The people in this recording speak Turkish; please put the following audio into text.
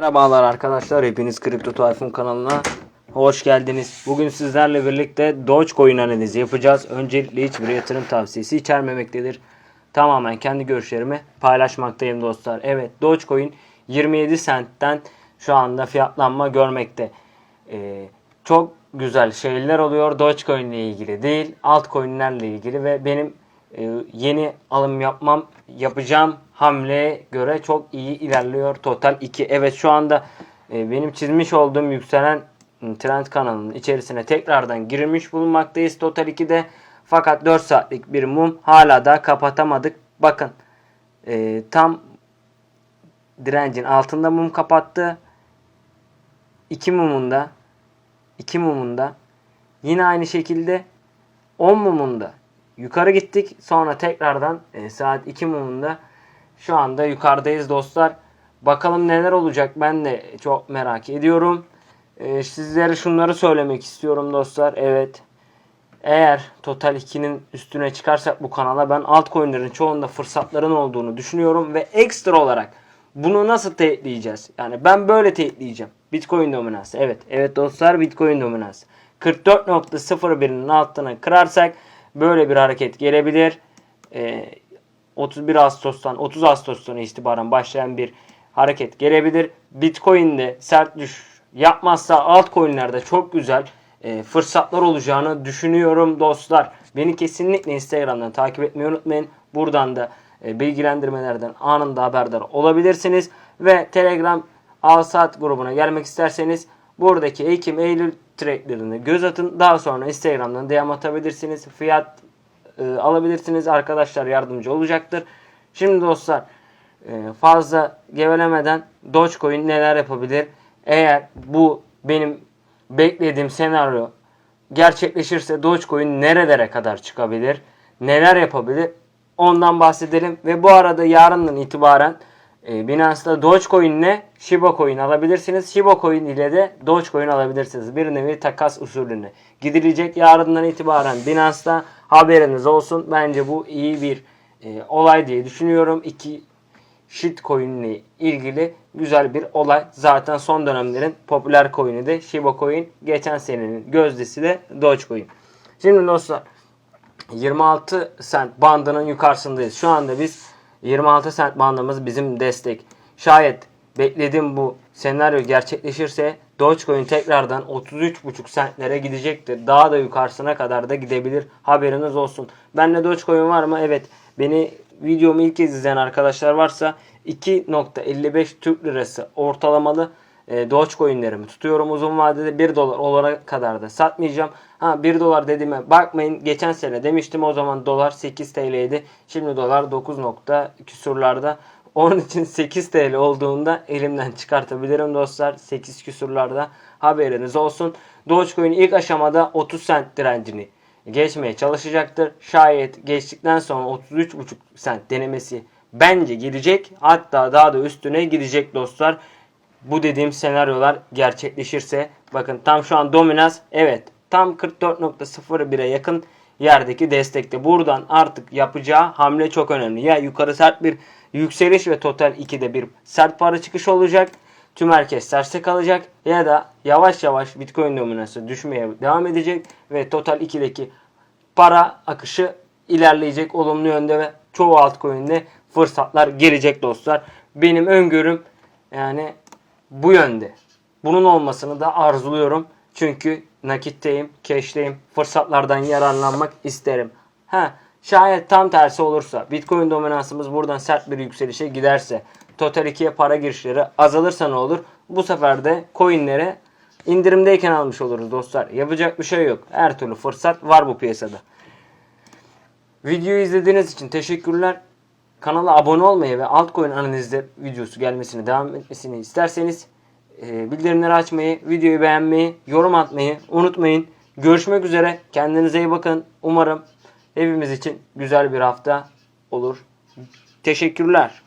Merhabalar arkadaşlar. Hepiniz Kripto Tayfun kanalına hoş geldiniz. Bugün sizlerle birlikte Dogecoin analizi yapacağız. Öncelikle hiçbir yatırım tavsiyesi içermemektedir. Tamamen kendi görüşlerimi paylaşmaktayım dostlar. Evet Dogecoin 27 centten şu anda fiyatlanma görmekte. Ee, çok güzel şeyler oluyor Dogecoin ile ilgili değil altcoin'lerle ilgili ve benim yeni alım yapmam yapacağım hamleye göre çok iyi ilerliyor. Total 2. Evet şu anda e, benim çizmiş olduğum yükselen trend kanalının içerisine tekrardan girilmiş bulunmaktayız. Total 2'de fakat 4 saatlik bir mum hala da kapatamadık. Bakın e, tam direncin altında mum kapattı. 2 mumunda 2 mumunda yine aynı şekilde 10 mumunda yukarı gittik. Sonra tekrardan e, saat 2 mumunda şu anda yukarıdayız dostlar. Bakalım neler olacak ben de çok merak ediyorum. E, sizlere şunları söylemek istiyorum dostlar. Evet. Eğer Total 2'nin üstüne çıkarsak bu kanala ben altcoin'lerin çoğunda fırsatların olduğunu düşünüyorum ve ekstra olarak bunu nasıl teyitleyeceğiz? Yani ben böyle teyitleyeceğim. Bitcoin dominansı. Evet. Evet dostlar Bitcoin dominansı. 44.01'in altına kırarsak böyle bir hareket gelebilir. Ee, 31 Ağustos'tan 30 Ağustos'tan itibaren başlayan bir hareket gelebilir. Bitcoin'de sert düş yapmazsa altcoin'lerde çok güzel e, fırsatlar olacağını düşünüyorum dostlar. Beni kesinlikle Instagram'dan takip etmeyi unutmayın. Buradan da e, bilgilendirmelerden anında haberdar olabilirsiniz. Ve Telegram Al Saat grubuna gelmek isterseniz buradaki Ekim Eylül trade'lerini göz atın. Daha sonra Instagram'dan DM atabilirsiniz. Fiyat e, alabilirsiniz. Arkadaşlar yardımcı olacaktır. Şimdi dostlar e, fazla gevelemeden Dogecoin neler yapabilir? Eğer bu benim beklediğim senaryo gerçekleşirse Dogecoin nerelere kadar çıkabilir? Neler yapabilir? Ondan bahsedelim. Ve bu arada yarından itibaren e, Binance'da Dogecoin ile Shiba Coin alabilirsiniz. Shiba Coin ile de Dogecoin alabilirsiniz. Bir nevi takas usulüne gidilecek. Yarından itibaren Binance'da haberiniz olsun. Bence bu iyi bir e, olay diye düşünüyorum. İki shitcoin ile ilgili güzel bir olay. Zaten son dönemlerin popüler coin'i de Shiba Coin. Geçen senenin gözdesi de Dogecoin. Şimdi dostlar 26 cent bandının yukarısındayız. Şu anda biz 26 cent bandımız bizim destek. Şayet beklediğim bu senaryo gerçekleşirse Dogecoin tekrardan 33,5 centlere gidecektir. Daha da yukarısına kadar da gidebilir. Haberiniz olsun. Bende Dogecoin var mı? Evet. Beni videomu ilk kez izleyen arkadaşlar varsa 2.55 Türk Lirası ortalamalı e, Dogecoin'lerimi tutuyorum. Uzun vadede 1 dolar olana kadar da satmayacağım. Ha 1 dolar dediğime bakmayın. Geçen sene demiştim o zaman dolar 8 TL'ydi. Şimdi dolar 9 nokta küsurlarda. Onun için 8 TL olduğunda elimden çıkartabilirim dostlar. 8 küsurlarda haberiniz olsun. Dogecoin ilk aşamada 30 cent direncini geçmeye çalışacaktır. Şayet geçtikten sonra 33,5 cent denemesi bence gelecek. Hatta daha da üstüne gidecek dostlar. Bu dediğim senaryolar gerçekleşirse bakın tam şu an dominans evet tam 44.01'e yakın yerdeki destekte. Buradan artık yapacağı hamle çok önemli. Ya yukarı sert bir yükseliş ve total 2'de bir sert para çıkış olacak. Tüm herkes terste kalacak ya da yavaş yavaş Bitcoin dominansı düşmeye devam edecek ve total 2'deki para akışı ilerleyecek olumlu yönde ve çoğu altcoin'de fırsatlar gelecek dostlar. Benim öngörüm yani bu yönde. Bunun olmasını da arzuluyorum. Çünkü nakitteyim, cash'teyim. Fırsatlardan yararlanmak isterim. Ha, şayet tam tersi olursa, Bitcoin dominansımız buradan sert bir yükselişe giderse, Total 2'ye para girişleri azalırsa ne olur? Bu sefer de coinlere indirimdeyken almış oluruz dostlar. Yapacak bir şey yok. Her türlü fırsat var bu piyasada. Videoyu izlediğiniz için teşekkürler. Kanala abone olmayı ve altcoin analizleri videosu gelmesini devam etmesini isterseniz e, bildirimleri açmayı, videoyu beğenmeyi, yorum atmayı unutmayın. Görüşmek üzere. Kendinize iyi bakın. Umarım hepimiz için güzel bir hafta olur. Teşekkürler.